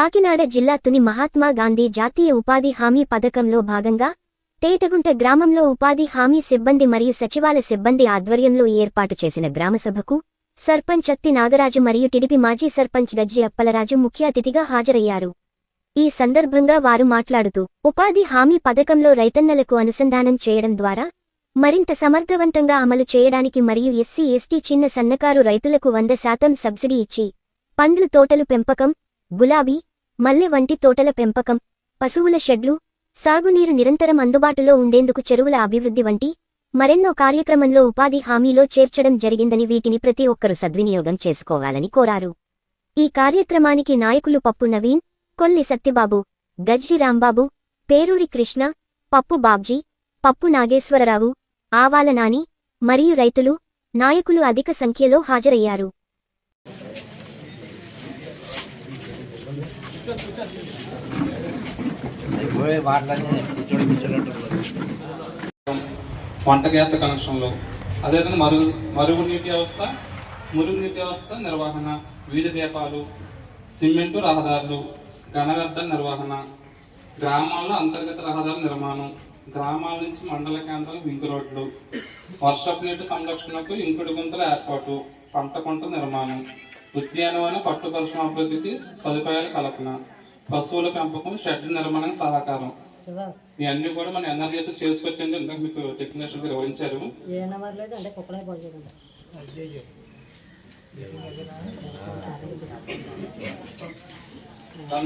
కాకినాడ జిల్లా తుని మహాత్మా గాంధీ జాతీయ ఉపాధి హామీ పథకంలో భాగంగా తేటగుంట గ్రామంలో ఉపాధి హామీ సిబ్బంది మరియు సచివాల సిబ్బంది ఆధ్వర్యంలో ఏర్పాటు చేసిన గ్రామసభకు సర్పంచ్ అత్తి నాగరాజు మరియు టిడిపి మాజీ సర్పంచ్ గజ్జి అప్పలరాజు ముఖ్య అతిథిగా హాజరయ్యారు. ఈ సందర్భంగా వారు మాట్లాడుతూ ఉపాధి హామీ పథకంలో రైతన్నలకు అనుసంధానం చేయడం ద్వారా మరింత సమర్థవంతంగా అమలు చేయడానికి మరియు ఎస్సీ ఎస్టీ చిన్న సన్నకారు రైతులకు వంద శాతం సబ్సిడీ ఇచ్చి పండ్లు తోటలు పెంపకం గులాబీ మల్లె వంటి తోటల పెంపకం పశువుల షెడ్లు సాగునీరు నిరంతరం అందుబాటులో ఉండేందుకు చెరువుల అభివృద్ధి వంటి మరెన్నో కార్యక్రమంలో ఉపాధి హామీలో చేర్చడం జరిగిందని వీటిని ప్రతి ఒక్కరూ సద్వినియోగం చేసుకోవాలని కోరారు. ఈ కార్యక్రమానికి నాయకులు పప్పు నవీన్ కొల్లి సత్యబాబు గజ్జి రాంబాబు పేరూరి కృష్ణ పప్పు బాబ్జీ పప్పు నాగేశ్వరరావు ఆవాల నాని మరియు రైతులు నాయకులు అధిక సంఖ్యలో హాజరయ్యారు. వంట గ్యాస్ కనెక్షన్లు అదేవిధంగా మరుగు మరుగునీటి వ్యవస్థ మురుగునీటి వ్యవస్థ నిర్వహణ వీధి దీపాలు సిమెంటు రహదారులు ఘనవ్యర్థ నిర్వహణ గ్రామాల్లో అంతర్గత రహదారుల నిర్మాణం గ్రామాల నుంచి మండల కేంద్రాలకు ఇంకు రోడ్లు వర్షపు నీటి సంరక్షణకు ఇంకుడు గుంతల ఏర్పాటు పంట పంట నిర్మాణం. ఉద్యానవన పట్టు పరిశ్రమాభివృద్ధికి సదుపాయాల కల్పన. పశువుల పెంపకం షెడ్ నిర్మాణం సహకారం. ఇవన్నీ కూడా మన ఎన్ఆర్జీఎస్ చేసుకొచ్చండి ఇందాక మీకు టెక్నీషియన్ వివరించారు.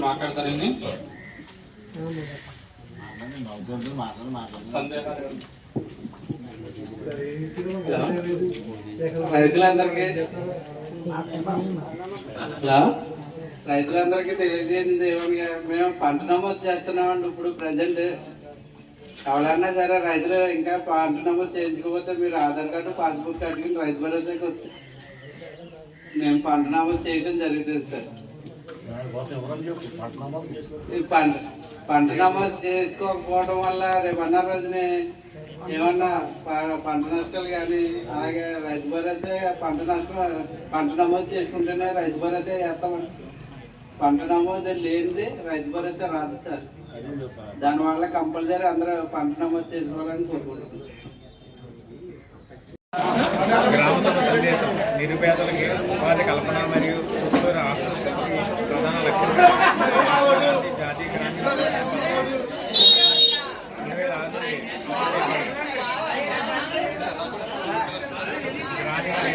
మాట్లాడతారండి మాట్లాడు మాట్లాడు సందేహాలు రైతులందరికీ హలో? రైతులందరికీ తెలియజేయండి ఏమని మేము పంట నమోదు చేస్తున్నామండి ఇప్పుడు ప్రజెంట్. ఎవరన్నా సరే రైతులు ఇంకా పంట నమోదు చేయించుకోకపోతే మీరు ఆధార్ కార్డు పాస్బుక్ అడిగి రైతు భరోసాకి వచ్చి మేము పంట నమోదు చేయడం జరుగుతుంది సార్. పంట పంట నమోదు చేసుకోకపోవడం వల్ల రేపు అన్న రోజునే ఏమన్నా పంట నష్టాలు కానీ అలాగే రైతు భరోసే పంట నష్టం పంట నమోదు చేసుకుంటేనే రైతు భరోసా చేస్తామండి పంట నమోదు లేనిది రైతు భరోసా రాదు సార్. దానివల్ల కంపల్సరీ అందరూ పంట నమోదు చేసుకోవాలని కోరుకుంటున్నాం. గ్రామ సభ సందేశం నిరుపేదలకి ఉపాధి కల్పన మరియు సుస్థిర ప్రధాన లక్ష్యం.